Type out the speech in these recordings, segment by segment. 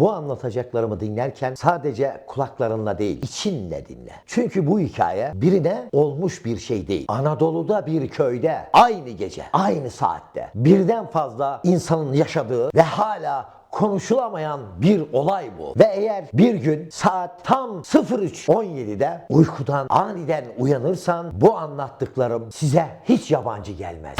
Bu anlatacaklarımı dinlerken sadece kulaklarınla değil, içinle dinle. Çünkü bu hikaye birine olmuş bir şey değil. Anadolu'da bir köyde aynı gece, aynı saatte birden fazla insanın yaşadığı ve hala konuşulamayan bir olay bu. Ve eğer bir gün saat tam 03.17'de uykudan aniden uyanırsan bu anlattıklarım size hiç yabancı gelmez.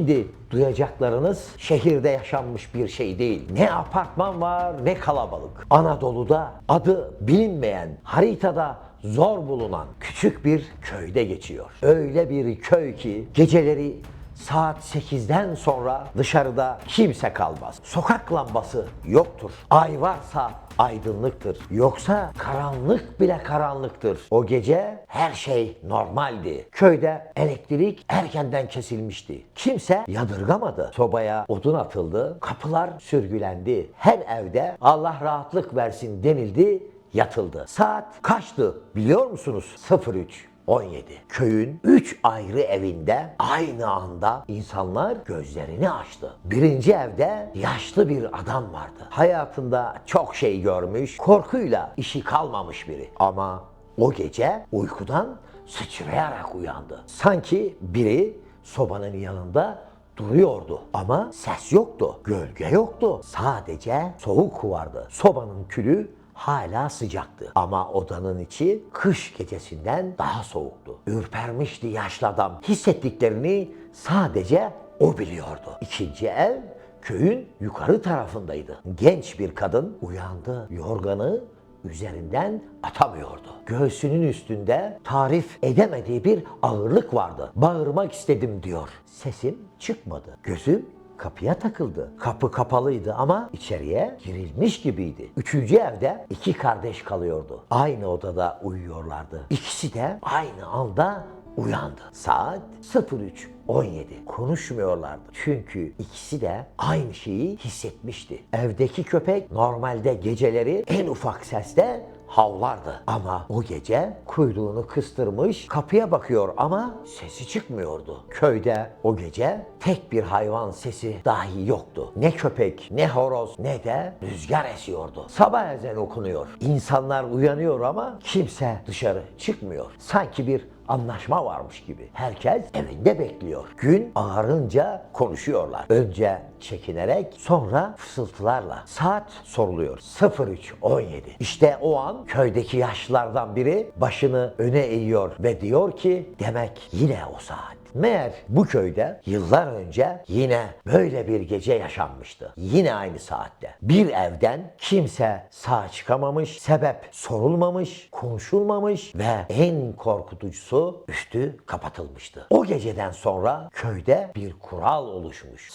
Şimdi duyacaklarınız şehirde yaşanmış bir şey değil. Ne apartman var ne kalabalık. Anadolu'da adı bilinmeyen, haritada zor bulunan küçük bir köyde geçiyor. Öyle bir köy ki geceleri Saat 8'den sonra dışarıda kimse kalmaz. Sokak lambası yoktur. Ay varsa aydınlıktır. Yoksa karanlık bile karanlıktır. O gece her şey normaldi. Köyde elektrik erkenden kesilmişti. Kimse yadırgamadı. Sobaya odun atıldı. Kapılar sürgülendi. Her evde Allah rahatlık versin denildi yatıldı. Saat kaçtı biliyor musunuz? 03. 17. Köyün 3 ayrı evinde aynı anda insanlar gözlerini açtı. Birinci evde yaşlı bir adam vardı. Hayatında çok şey görmüş, korkuyla işi kalmamış biri. Ama o gece uykudan sıçrayarak uyandı. Sanki biri sobanın yanında duruyordu ama ses yoktu, gölge yoktu. Sadece soğuk vardı. Sobanın külü hala sıcaktı. Ama odanın içi kış gecesinden daha soğuktu. Ürpermişti yaşlı adam. Hissettiklerini sadece o biliyordu. İkinci ev köyün yukarı tarafındaydı. Genç bir kadın uyandı. Yorganı üzerinden atamıyordu. Göğsünün üstünde tarif edemediği bir ağırlık vardı. Bağırmak istedim diyor. Sesim çıkmadı. Gözüm kapıya takıldı. Kapı kapalıydı ama içeriye girilmiş gibiydi. Üçüncü evde iki kardeş kalıyordu. Aynı odada uyuyorlardı. İkisi de aynı anda uyandı. Saat 03.17. Konuşmuyorlardı. Çünkü ikisi de aynı şeyi hissetmişti. Evdeki köpek normalde geceleri en ufak sesle havlardı. Ama o gece kuyruğunu kıstırmış kapıya bakıyor ama sesi çıkmıyordu. Köyde o gece tek bir hayvan sesi dahi yoktu. Ne köpek, ne horoz, ne de rüzgar esiyordu. Sabah ezan okunuyor. İnsanlar uyanıyor ama kimse dışarı çıkmıyor. Sanki bir anlaşma varmış gibi. Herkes evinde bekliyor. Gün ağarınca konuşuyorlar. Önce çekinerek sonra fısıltılarla. Saat soruluyor. 03.17. İşte o an köydeki yaşlılardan biri başını öne eğiyor ve diyor ki demek yine o saat. Meğer bu köyde yıllar önce yine böyle bir gece yaşanmıştı. Yine aynı saatte. Bir evden kimse sağ çıkamamış, sebep sorulmamış, konuşulmamış ve en korkutucusu üstü kapatılmıştı. O geceden sonra köyde bir kural oluşmuş.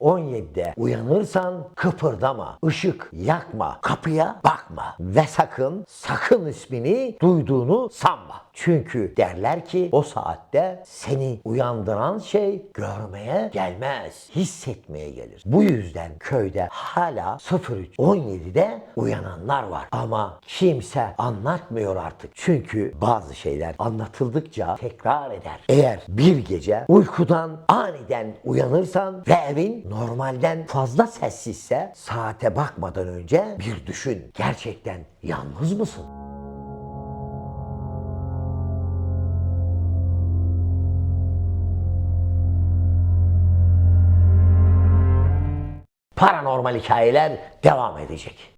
03.17'de uyanırsan kıpırdama, ışık yakma, kapıya bakma ve sakın sakın ismini duyduğunu sanma. Çünkü derler ki o saatte seni uyandıran şey görmeye gelmez, hissetmeye gelir. Bu yüzden köyde hala 03.17'de uyananlar var. Ama kimse anlatmıyor artık. Çünkü bazı şeyler anlatıldıkça tekrar eder. Eğer bir gece uykudan aniden uyanırsan ve evin normalden fazla sessizse saate bakmadan önce bir düşün. Gerçekten yalnız mısın? Paranormal hikayeler devam edecek.